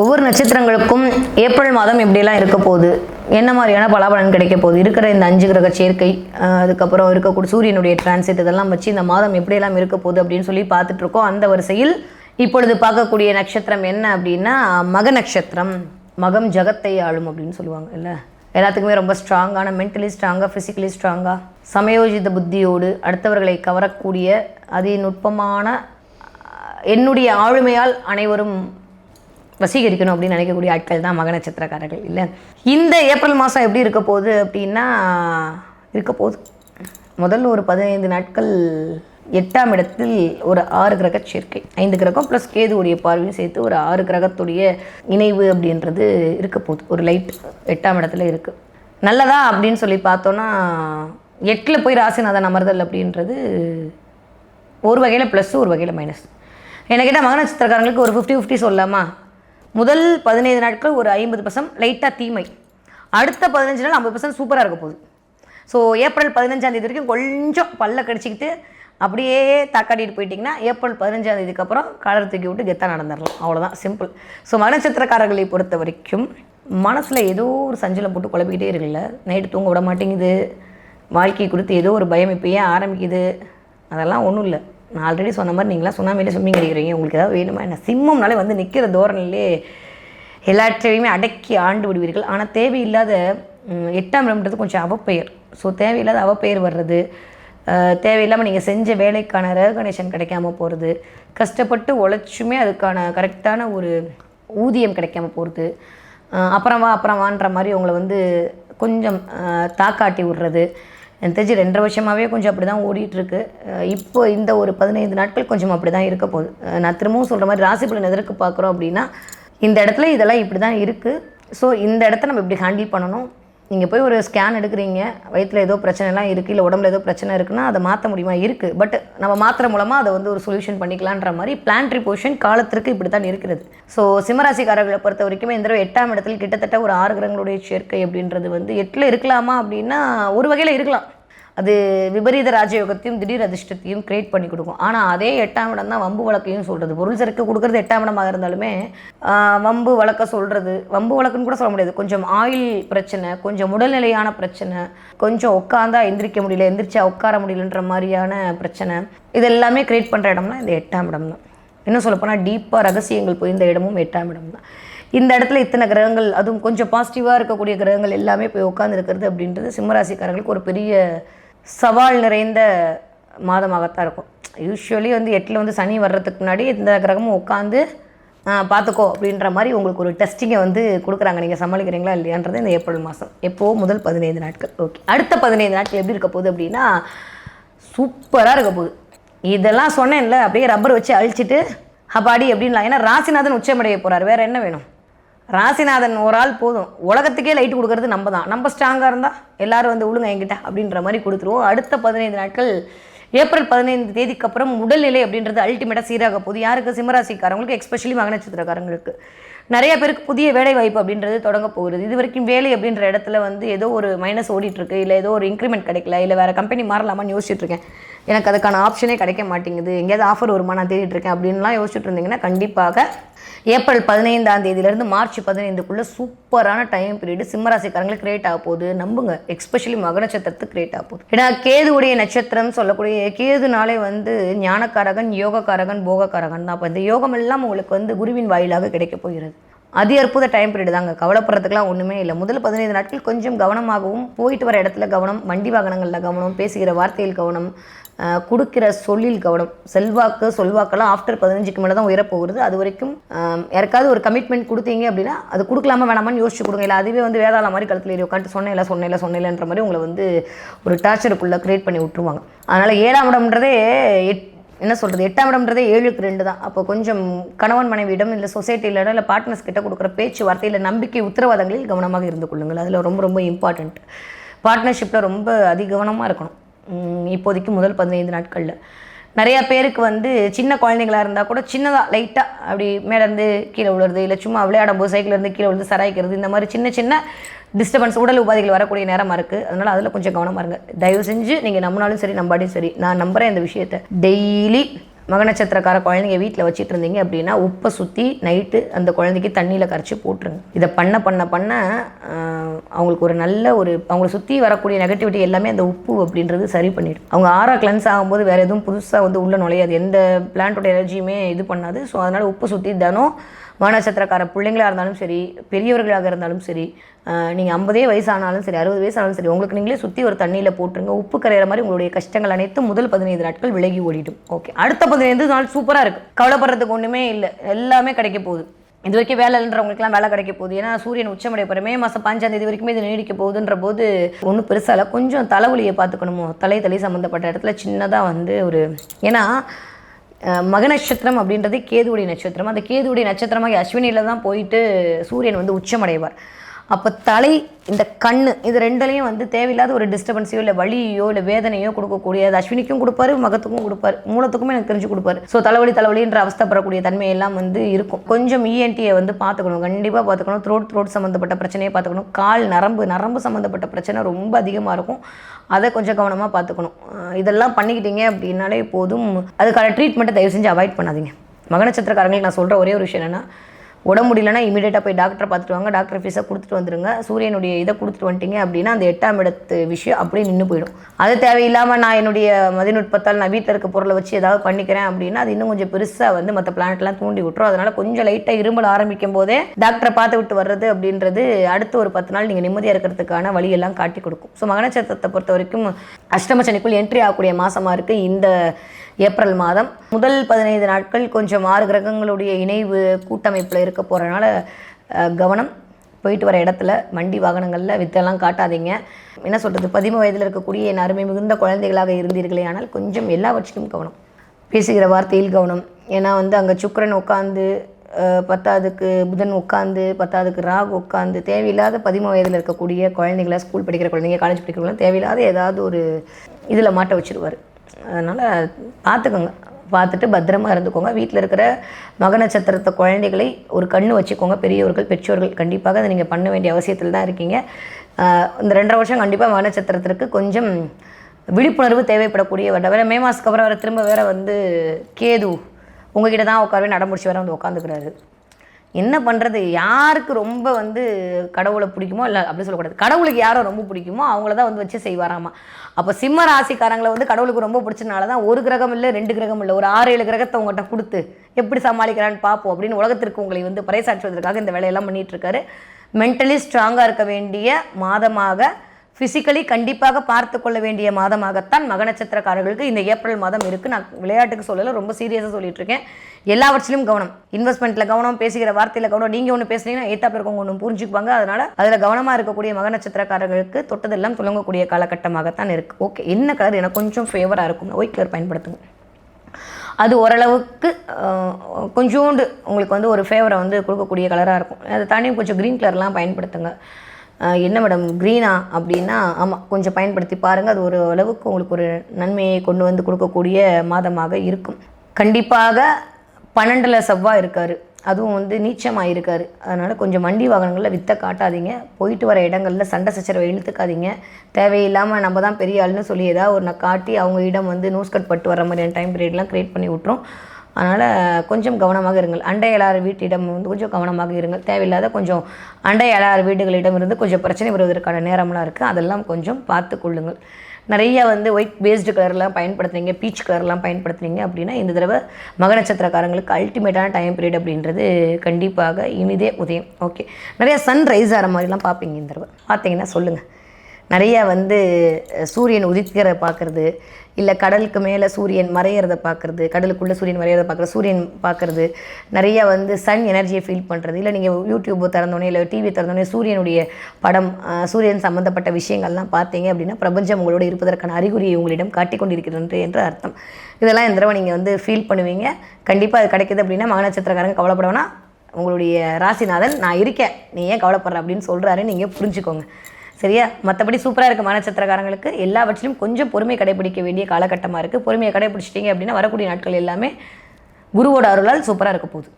ஒவ்வொரு நட்சத்திரங்களுக்கும் ஏப்ரல் மாதம் எப்படியெல்லாம் இருக்க போகுது? என்ன மாதிரியான பலாபலன் கிடைக்க போகுது? இருக்கிற இந்த அஞ்சு கிரக சேர்க்கை அதுக்கப்புறம் இருக்கக்கூடிய சூரியனுடைய டிரான்சிட் இதெல்லாம் வச்சு இந்த மாதம் எப்படியெல்லாம் இருக்க போகுது அப்படின்னு சொல்லி பார்த்துட்டு இருக்கோம் அந்த வரிசையில் இப்பொழுது பார்க்கக்கூடிய நட்சத்திரம் என்ன அப்படின்னா மக நட்சத்திரம். மகம் ஜகத்தை ஆளும் அப்படின்னு சொல்லுவாங்க இல்லை? எல்லாத்துக்குமே ரொம்ப ஸ்ட்ராங்கான மென்டலி ஸ்ட்ராங்காக ஃபிசிக்கலி ஸ்ட்ராங்காக சமயோஜித புத்தியோடு அடுத்தவர்களை கவரக்கூடிய அதிநுட்பமான நுட்பமான என்னுடைய ஆளுமையால் அனைவரும் வசீகரிக்கணும் அப்படின்னு நினைக்கக்கூடிய ஆட்கள் தான் மக நட்சத்திரக்காரர்கள் இல்லை? இந்த ஏப்ரல் மாதம் எப்படி இருக்க போகுது அப்படின்னா இருக்க போகுது. முதல்ல ஒரு பதினைந்து நாட்கள் எட்டாம் இடத்தில் ஒரு ஆறு கிரக சேர்க்கை. ஐந்து கிரகம் ப்ளஸ் கேதுவுடைய பார்வையும் சேர்த்து ஒரு ஆறு கிரகத்துடைய இணைவு அப்படின்றது இருக்க போகுது. ஒரு லைட் எட்டாம் இடத்துல இருக்குது நல்லதா அப்படின்னு சொல்லி பார்த்தோன்னா எட்டில் போய் ராசிநாதன் அமர்தல் அப்படின்றது ஒரு வகையில் ப்ளஸ் ஒரு வகையில் மைனஸ் என்ன கேட்டால் மக நட்சத்திரக்காரங்களுக்கு ஒரு ஃபிஃப்டி ஃபிஃப்டி சொல்லலாமா? முதல் பதினைந்து நாட்கள் ஒரு ஐம்பது பர்சன்ட் லைட்டாக தீமை. அடுத்த பதினஞ்சு நாள் ஐம்பது பர்சன்ட் சூப்பராக இருக்க போகுது. ஸோ ஏப்ரல் பதினஞ்சாம் தேதி வரைக்கும் கொஞ்சம் பல்ல கடிச்சிக்கிட்டு அப்படியே தாக்காட்டிட்டு போயிட்டிங்கன்னா ஏப்ரல் பதினஞ்சாம் தேதிக்கு அப்புறம் காலர் தூக்கி விட்டு கெத்தாக நடந்துடலாம் அவ்வளோதான் சிம்பிள் ஸோ மக பொறுத்த வரைக்கும் மனசில் ஏதோ ஒரு சஞ்சலம் போட்டு குழப்பிக்கிட்டே இருக்குல்ல. நைட்டு தூங்க விட மாட்டேங்குது. வாழ்க்கை குறித்து ஏதோ ஒரு பயம் இப்போயே ஆரம்பிக்குது? அதெல்லாம் ஒன்றும் இல்லை. நான் ஆல்ரெடி சொன்ன மாதிரி நீங்களாம் சுனாமியிலே ஸ்விம்மிங் அடிக்கிறீங்க. உங்களுக்கு ஏதாவது வேணுமா? என்ன சிம்மம்னாலே வந்து நிற்கிற தோரணிலே எல்லாற்றையுமே அடக்கி ஆண்டு விடுவீர்கள். ஆனால் தேவையில்லாத எட்டாம் இடம்ன்றது கொஞ்சம் அவப்பெயர். ஸோ தேவையில்லாத அவப்பெயர் வர்றது தேவையில்லாமல் நீங்கள் செஞ்ச வேலைக்கான ரெகனேஷன் கிடைக்காம போகிறது கஷ்டப்பட்டு உழைச்சுமே அதுக்கான கரெக்டான ஒரு ஊதியம் கிடைக்காம போகிறது அப்புறம் வா அப்புறம் வான்ற மாதிரி உங்களை வந்து கொஞ்சம் தாக்காட்டி விடுறது எனக்கு தெரிஞ்சு ரெண்டரை வருஷமாகவே கொஞ்சம் அப்படி தான் ஓடிட்டுருக்கு இப்போ இந்த ஒரு பதினைந்து நாட்கள் கொஞ்சம் அப்படி தான் இருக்க போகுது. நான் திரும்பவும் சொல்கிற மாதிரி ராசி பலன் எதற்கு பார்க்குறோம் அப்படின்னா இந்த இடத்துல இதெல்லாம் இப்படி தான் இருக்குது ஸோ இந்த இடத்த நம்ம இப்படி ஹேண்டில் பண்ணணும்? நீங்கள் போய் ஒரு ஸ்கேன் எடுக்கிறீங்க வயிற்றில் ஏதோ பிரச்சனைலாம் இருக்குது இல்லை உடம்புல ஏதோ பிரச்சனை இருக்குன்னா அதை மாற்ற முடியுமா? இருக்குது பட் நம்ம மாத்திர மூலமாக அதை வந்து ஒரு சொல்யூஷன் பண்ணிக்கலான்ற மாதிரி பிளான்ட்ரி பொசிஷன் காலத்திற்கு இப்படி தான் இருக்கிறது. ஸோ சிம்மராசிக்காரர்களை பொறுத்த வரைக்குமே இந்த தடவை எட்டாம் இடத்துல கிட்டத்தட்ட ஒரு ஆறு கிரகங்களுடைய சேர்க்கை அப்படின்றது வந்து எட்டில் இருக்கலாமா அப்படின்னா ஒரு வகையில் இருக்கலாம். அது விபரீத ராஜயோகத்தையும் திடீர் அதிர்ஷ்டத்தையும் கிரியேட் பண்ணி கொடுக்கும். ஆனால் அதே எட்டாம் இடம் தான் வம்பு வழக்கையும் சொல்கிறது பொருள் சரக்கு கொடுக்குறது எட்டாம் இடமாக இருந்தாலுமே வம்பு வழக்க சொல்கிறது வம்பு வழக்குன்னு கூட சொல்ல முடியாது. கொஞ்சம் ஆயில் பிரச்சனை கொஞ்சம் உடல்நிலையான பிரச்சனை கொஞ்சம் உட்காந்தா எந்திரிக்க முடியல எந்திரிச்சா உட்கார முடியலன்ற மாதிரியான பிரச்சனை இது எல்லாமே கிரியேட் பண்ணுற இடம்னா இந்த எட்டாம் இடம் தான். இன்னும் சொல்லப்போனால் டீப்பாக ரகசியங்கள் போய் இந்த இடமும் எட்டாம் இடம் தான். இந்த இடத்துல இத்தனை கிரகங்கள் அதுவும் கொஞ்சம் பாசிட்டிவாக இருக்கக்கூடிய கிரகங்கள் எல்லாமே போய் உட்காந்துருக்கிறது அப்படின்றது சிம்மராசிக்காரங்களுக்கு ஒரு பெரிய சவால் நிறைந்த மாதமாகத்தான் இருக்கும். யூஸ்வலி வந்து எட்டில் வந்து சனி வர்றதுக்கு முன்னாடி இந்த கிரகமும் உட்காந்து பார்த்துக்கோ அப்படின்ற மாதிரி உங்களுக்கு ஒரு டெஸ்டிங்கை வந்து கொடுக்குறாங்க. நீங்கள் சமாளிக்கிறீங்களா இல்லையான்றது இந்த ஏப்ரல் மாதம். எப்போது முதல் பதினைந்து நாட்கள். ஓகே அடுத்த பதினைந்து நாட்கள் எப்படி இருக்க போகுது அப்படின்னா சூப்பராக இருக்க போகுது. இதெல்லாம் சொன்னேன்ல அப்படியே ரப்பர் வச்சு அழிச்சிட்டு அப்பாடி அப்படின்லாம் ஏன்னா ராசிநாதன் உச்சமடைய போகிறார் வேறு என்ன வேணும்? ராசிநாதன் ஒரு ஆள் போதும். உலகத்துக்கே லைட் கொடுக்கறது நம்ம தான் நம்ம ஸ்ட்ராங்காக இருந்தால் எல்லாரும் வந்து விழுங்க என்கிட்ட அப்படின்ற மாதிரி கொடுத்துருவோம். அடுத்த பதினைந்து நாட்கள் ஏப்ரல் பதினைந்து தேதிக்கு அப்புறம் உடல்நிலை அப்படின்றது அல்டிமேட்டாக சீராக போகுது. யாருக்கு? சிம்மராசிக்காரங்களுக்கு எஸ்பெஷலி மக நட்சத்திரக்காரங்களுக்கு நிறைய பேருக்கு புதிய வேலை வாய்ப்பு அப்படின்றது தொடங்க போகுது. இது வரைக்கும் வேலை அப்படின்ற இடத்துல வந்து ஏதோ ஒரு மைனஸ் ஓடிட்டுருக்கு இல்லை ஏதோ ஒரு இன்க்ரிமெண்ட் கிடைக்கல. இல்லை வேறு கம்பெனி மாறலாமான்னு யோசிச்சுட்ருக்கேன் எனக்கு அதுக்கான ஆப்ஷனே கிடைக்க மாட்டேங்குது. எங்கேயாவது ஆஃபர் வருமா? நான் தேடிட்டு இருக்கேன். அப்படின்லாம் யோசிச்சுட்டு இருந்தீங்கன்னா கண்டிப்பாக ஏப்ரல் பதினைந்தாம் தேதியிலேருந்து மார்ச் பதினைந்துக்குள்ளே சூப்பரான டைம் பீரியடு சிம்மராசிக்காரங்களுக்கு கிரியேட் ஆக போகுது. நம்புங்க. எஸ்பெஷலி மக நட்சத்திரத்துக்கு கிரியேட் ஆக போகுது. ஏன்னா கேதுவுடைய நட்சத்திரம் சொல்லக்கூடிய கேதுனாலே வந்து ஞானக்காரகன் யோகக்காரகன் போகக்காரகன் தான். அப்போ இந்த யோகம் எல்லாம் உங்களுக்கு வந்து குருவின் வாயிலாக கிடைக்க போகிறது. அதி அற்புத டைம் பீரியட் தாங்க. கவலைப்படுறதுக்குலாம் ஒன்றுமே இல்லை. முதல் பதினைந்து நாட்கள் கொஞ்சம் கவனமாகவும் போயிட்டு வர இடத்துல கவனம் வண்டி வாகனங்களில் கவனம் பேசுகிற வார்த்தையில் கவனம் கொடுக்கிற சொல்லில் கவனம் செல்வாக்கு சொல்வாக்கெல்லாம் ஆஃப்டர் பதினஞ்சுக்கு மேலே தான் உயரப்போகிறது அது வரைக்கும் யாருக்காவது ஒரு கமிட்மெண்ட் கொடுத்தீங்க அப்படின்னா அது கொடுக்கலாமா வேணாமான்னு யோசிச்சு கொடுங்க. இல்லை அதுவே வந்து வேதாள மாதிரி கழுத்தில் ஏறி உட்காந்து சொன்னேன் இல்லை சொன்னேன் சொன்னேன்ன்ற மாதிரி உங்களை வந்து ஒரு டார்ச்சருக்குள்ளே க்ரியேட் பண்ணி விட்டுருவாங்க. அதனால் ஏழாம் இடம்ன்றதே எட் என்ன சொல்கிறது எட்டாம் இடம்ன்றதே ஏழுக்கு ரெண்டு தான். அப்போ கொஞ்சம் கணவன் மனைவியிடம் இல்லை சொசைட்டியில் இல்லை பார்ட்னர்ஸ் கிட்ட கொடுக்குற பேச்சு வார்த்தையில் நம்பிக்கை உத்தரவாதங்களில் கவனமாக இருந்து கொள்ளுங்கள். அதில் ரொம்ப ரொம்ப இம்பார்ட்டண்ட் பார்ட்னர்ஷிப்பில் ரொம்ப அதிகவனமாக இருக்கணும். இப்போதைக்கு முதல் பதினைந்து நாட்களில். நிறையா பேருக்கு வந்து சின்ன குழந்தைங்களா இருந்தால் கூட சின்னதாக லைட்டாக அப்படி மேலேருந்து கீழே விழுறது இல்லை சும்மா விளையாடும் போது சைக்கிள் கீழே விழுந்து சராய்க்கிறது இந்த மாதிரி சின்ன சின்ன டிஸ்டர்பன்ஸ் உடல் உபாதைகள் வரக்கூடிய நேரமாக இருக்குது அதனால் அதில் கொஞ்சம் கவனமாக இருங்க. தயவு செஞ்சு நீங்கள் நம்பினாலும் சரி நம்பாடியும் சரி நான் நம்புகிறேன் இந்த விஷயத்தை. டெய்லி மக நட்சத்திரக்கார குழந்தைங்க வீட்டில் வச்சுட்டு இருந்தீங்க அப்படின்னா உப்பை சுற்றி நைட்டு அந்த குழந்தைக்கு தண்ணியில் கரைச்சி போட்டுருங்க. இதை பண்ண பண்ண பண்ண அவங்களுக்கு ஒரு நல்ல ஒரு அவங்கள சுற்றி வரக்கூடிய நெகட்டிவிட்டி எல்லாமே அந்த உப்பு அப்படின்றது சரி பண்ணிடும். அவங்க ஆறா கிளன்ஸ் ஆகும்போது வேறு எதுவும் புதுசாக வந்து உள்ளே நுழையாது. எந்த பிளான்ட்டோட எனர்ஜியுமே இது பண்ணாது. ஸோ அதனால் உப்பு சுற்றி தினம் மகநட்சத்திரக்கார பிள்ளைங்களாக இருந்தாலும் சரி பெரியவர்களாக இருந்தாலும் சரி நீங்கள் ஐம்பதே வயசானாலும் சரி அறுபது வயசானாலும் சரி உங்களுக்கு நீங்களே சுற்றி ஒரு தண்ணியில் போட்டுருங்க. உப்பு கரையிற மாதிரி உங்களுடைய கஷ்டங்கள் அனைத்தும் முதல் பதினைந்து நாட்கள் விலகி ஓடிடும். ஓகே அடுத்த பதினைந்து நாள் சூப்பராக இருக்குது கவலைப்படுறதுக்கு ஒன்றுமே இல்லை. எல்லாமே கிடைக்க போகுது. இது வரைக்கும் வேலை இல்லைன்றவங்களுக்குலாம் வேலை கிடைக்க போகுது. ஏன்னா சூரியன் உச்சமடைய போகிற மே மாதம் பாஞ்சாம் தேதி வரைக்குமே இது நீடிக்க போகுதுன்ற போது ஒன்றும் பெருசாக இல்லை. கொஞ்சம் தலைவலியை பார்த்துக்கணுமோ? தலை தலை சம்மந்தப்பட்ட இடத்துல சின்னதாக வந்து ஒரு ஏன்னா மக நட்சத்திரம் அப்படின்றது கேதுவுடைய நட்சத்திரம். அந்த கேதுவுடைய நட்சத்திரமாக அஸ்வினியில் தான் போயிட்டு சூரியன் வந்து உச்சமடைவார். அப்போ தலை இந்த கண் இது ரெண்டுலையும் வந்து தேவையில்லாத ஒரு டிஸ்டர்பன்ஸையோ இல்லை வலியோ இல்லை வேதனையோ கொடுக்கக்கூடிய அது அஸ்வினிக்கும் கொடுப்பாரு மகத்துக்கும் கொடுப்பாரு மூலத்துக்கும் எனக்கு தெரிஞ்சு கொடுப்பாரு. ஸோ தலைவலி தலைவலின்ற அவஸ்தைப்படக்கூடிய தன்மையெல்லாம் வந்து இருக்கும். கொஞ்சம் இஎன்டியை வந்து பார்த்துக்கணும் கண்டிப்பாக பார்த்துக்கணும். த்ரோட் த்ரோட் சம்மந்தப்பட்ட பிரச்சனையை பார்த்துக்கணும். கால் நரம்பு நரம்பு சம்மந்தப்பட்ட பிரச்சனை ரொம்ப அதிகமாக இருக்கும். அதை கொஞ்சம் கவனமாக பார்த்துக்கணும். இதெல்லாம் பண்ணிக்கிட்டீங்க அப்படின்னாலே போதும். அதுக்கான ட்ரீட்மெண்ட்டை தயவு செஞ்சு அவாய்ட் பண்ணாதீங்க. மக நட்சத்திரக்காரங்களுக்கு நான் சொல்கிற ஒரே ஒரு விஷயம் என்னென்னா உடம்பு முடியலன்னா இமீடியட்டாக போய் டாக்டரை பார்த்துட்டு வாங்க. டாக்டர் ஃபீஸை கொடுத்துட்டு வந்துடுங்க சூரியனுடைய இதை கொடுத்துட்டு வந்துட்டீங்க அப்படின்னா அந்த எட்டாம் இடத்து விஷயம் அப்படியே நின்று போயிடும். அது தேவையில்லாமல் நான் என்னுடைய மதிநுட்பத்தால் நான் வீட்டில் இருக்க பொருளை வச்சு ஏதாவது பண்ணிக்கிறேன் அப்படின்னா அது இன்னும் கொஞ்சம் பெருசாக வந்து மற்ற பிளானட்லாம் தூண்டி விட்டுரும். அதனால் கொஞ்சம் லைட்டாக இருமல் ஆரம்பிக்கும் போதே டாக்டரை பார்த்து விட்டு வர்றது அப்படின்றது அடுத்து ஒரு பத்து நாள் நீங்கள் நிம்மதியாக இருக்கிறதுக்கான வழியெல்லாம் காட்டி கொடுக்கும். ஸோ மகனச்சத்தத்தை பொறுத்த வரைக்கும் அஷ்டம சனிக்குள் என்ட்ரி ஆகக்கூடிய மாதமாக இருக்குது இந்த ஏப்ரல் மாதம். முதல் பதினைந்து நாட்கள் கொஞ்சம் ஆறு கிரகங்களுடைய இணைவு கூட்டமைப்பில் இருக்க போகிறனால கவனம் போயிட்டு வர இடத்துல வண்டி வாகனங்களில் வித்தெல்லாம் காட்டாதீங்க. என்ன சொல்கிறது பதிம வயதில் இருக்கக்கூடிய என் அருமை மிகுந்த குழந்தைகளாக இருந்தீர்களே ஆனால் கொஞ்சம் எல்லாவற்றிலும் கவனம். பேசுகிற வார்த்தையில் கவனம். ஏன்னா வந்து அங்கே சுக்கரன் உட்காந்து பத்தாவதுக்கு புதன் உட்காந்து பத்தாவதுக்கு ராகு உட்காந்து தேவையில்லாத பதிம வயதில் இருக்கக்கூடிய குழந்தைங்கள ஸ்கூல் படிக்கிற குழந்தைங்க காலேஜ் படிக்கிறவங்களாம் தேவையில்லாத ஏதாவது ஒரு இதில் மாட்ட வச்சுருவார். அதனால் பார்த்துக்கோங்க பார்த்துட்டு பத்திரமா இருந்துக்கோங்க. வீட்டில் இருக்கிற மக நட்சத்திரத்தை குழந்தைகளை ஒரு கண்ணு வச்சுக்கோங்க. பெரியவர்கள் பெற்றோர்கள் கண்டிப்பாக அதை நீங்கள் பண்ண வேண்டிய அவசியத்தில் தான் இருக்கீங்க. இந்த ரெண்டரை வருஷம் கண்டிப்பாக மக நட்சத்திரத்திற்கு கொஞ்சம் விழிப்புணர்வு தேவைப்படக்கூடிய வருடம் வேறு மே மாதத்துக்கு அப்புறம் வர திரும்ப வேறு வந்து கேது உங்ககிட்ட தான் உட்காரவே நடமுடிச்சு வேறு வந்து உட்காந்துக்கிறாரு என்ன பண்ணுறது யாருக்கு ரொம்ப வந்து கடவுளை பிடிக்குமோ இல்லை அப்படி சொல்லக்கூடாது. கடவுளுக்கு யாரை ரொம்ப பிடிக்குமோ அவங்கள தான் வந்து வச்சு செய்வாராமா. அப்போ சிம்ம ராசிக்காரங்களை வந்து கடவுளுக்கு ரொம்ப பிடிச்சனால தான் ஒரு கிரகம் இல்லை ரெண்டு கிரகம் இல்லை ஒரு ஆறு ஏழு கிரகத்தை உங்கள்கிட்ட கொடுத்து எப்படி சமாளிக்கிறான்னு பார்ப்போம் அப்படின்னு உலகத்திற்கு உங்களை வந்து பறைசாற்றுவதற்காக இந்த வேலையெல்லாம் பண்ணிகிட்ருக்காரு இருக்காரு. மென்டலி ஸ்ட்ராங்காக இருக்க வேண்டிய மாதமாக ஃபிசிக்கலி கண்டிப்பாக பார்த்து கொள்ள வேண்டிய மாதமாகத்தான் மக நட்சத்திரக்காரர்களுக்கு இந்த ஏப்ரல் மாதம் இருக்குது நான் விளையாட்டுக்கு சொல்லலை ரொம்ப சீரியஸாக சொல்லிட்டு இருக்கேன். எல்லாவற்றிலும் கவனம். இன்வெஸ்ட்மெண்ட்டில் கவனம் பேசுகிற வார்த்தையில் கவனம். நீங்கள் ஒன்று பேசுனீங்கன்னா ஏத்தாப்பில் இருக்கவங்க ஒன்று புரிஞ்சுக்குவாங்க. அதனால் அதில் கவனமாக இருக்கக்கூடிய மக நட்சத்திரக்காரர்களுக்கு தொட்டதெல்லாம் துலங்கக்கூடிய காலகட்டமாகத்தான் இருக்குது ஓகே என்ன கலர் எனக்கு கொஞ்சம் ஃபேவராக இருக்கும். ஒயிட் கலர் பயன்படுத்துங்க. அது ஓரளவுக்கு கொஞ்சோண்டு உங்களுக்கு வந்து ஒரு ஃபேவரை வந்து கொடுக்கக்கூடிய கலராக இருக்கும். அதை தாண்டி கொஞ்சம் க்ரீன் கலர்லாம் பயன்படுத்துங்க. என்ன மேடம் க்ரீனா அப்படின்னா ஆமாம் கொஞ்சம் பயன்படுத்தி பாருங்கள் அது ஒரு அளவுக்கு உங்களுக்கு ஒரு நன்மையை கொண்டு வந்து கொடுக்கக்கூடிய மாதமாக இருக்கும். கண்டிப்பாக பன்னெண்டில் செவ்வாய் இருக்கார். அதுவும் வந்து நீச்சமாக இருக்கார் அதனால் கொஞ்சம் வண்டி வாகனங்களில் வித்த காட்டாதீங்க. போயிட்டு வர இடங்களில் சண்டை சச்சரவை இழுத்துக்காதீங்க. தேவையில்லாமல் நம்ம தான் பெரிய ஆளுன்னு சொல்லி ஏதாவது ஒரு நான் காட்டி அவங்க இடம் வந்து நூஸ் கட் பட்டு வர மாதிரியான டைம் பீரியட்லாம் க்ரியேட் பண்ணி விட்ரும் அதனால் கொஞ்சம் கவனமாக இருங்கள். அண்டையலார் வீட்டிடம் வந்து கொஞ்சம் கவனமாக இருங்கள். தேவையில்லாத கொஞ்சம் அண்டையலார் வீடுகளிடம் இருந்து கொஞ்சம் பிரச்சனை வருவதற்கான நேரம்லாம் இருக்குது அதெல்லாம் கொஞ்சம் பார்த்து கொள்ளுங்கள். நிறைய வந்து ஒயிட் பேஸ்டு கலர்லாம் பயன்படுத்துனீங்க பீச் கலர்லாம் பயன்படுத்துனீங்க அப்படின்னா இந்த தடவை மக நட்சத்திரக்காரங்களுக்கு அல்டிமேட்டான டைம் பீரியட் அப்படின்றது கண்டிப்பாக இனிதே உதயம். ஓகே நிறைய சன் ரைஸ் ஆகிற மாதிரிலாம் பார்ப்பீங்க இந்த தடவை. பார்த்தீங்கன்னா சொல்லுங்கள் நிறைய வந்து சூரியன் உதிக்கிற பார்க்குறது இல்லை கடலுக்கு மேலே சூரியன் மறையிறத பார்க்குறது கடலுக்குள்ளே சூரியன் மறையிறத பார்க்குறது சூரியன் பார்க்குறது நிறைய வந்து சன் எனர்ஜியை ஃபீல் பண்ணுறது இல்லை நீங்கள் யூடியூப் திறந்தோடனே இல்லை டிவி திறந்தோடனே சூரியனுடைய படம் சூரியன் சம்மந்தப்பட்ட விஷயங்கள்லாம் பார்த்தீங்க அப்படின்னா பிரபஞ்சம் உங்களோட இருப்பதற்கான அறிகுறியை உங்களிடம் காட்டிக் கொண்டிருக்கிறது என்று அர்த்தம். இதெல்லாம் இந்த தடவை நீங்கள் வந்து ஃபீல் பண்ணுவீங்க. கண்டிப்பாக அது கிடைக்குது அப்படின்னா மகநட்சத்திரக்காரங்க நட்சத்திரக்காரங்க உங்களுடைய ராசிநாதன் நான் இருக்கேன். நீ ஏன் கவலைப்படுற? அப்படின்னு சொல்கிறாரு நீங்கள் புரிஞ்சுக்கோங்க. சரியா? மற்றபடி சூப்பராக இருக்க மனச்சத்திரக்காரங்களுக்கு எல்லாவற்றிலும் கொஞ்சம் பொறுமை கடைபிடிக்க வேண்டிய காலகட்டமாக இருக்குது பொறுமையை கடைபிடிச்சிட்டிங்க அப்படின்னா வரக்கூடிய நாட்கள் எல்லாமே குருவோட அருளால் சூப்பராக இருக்க போகுது.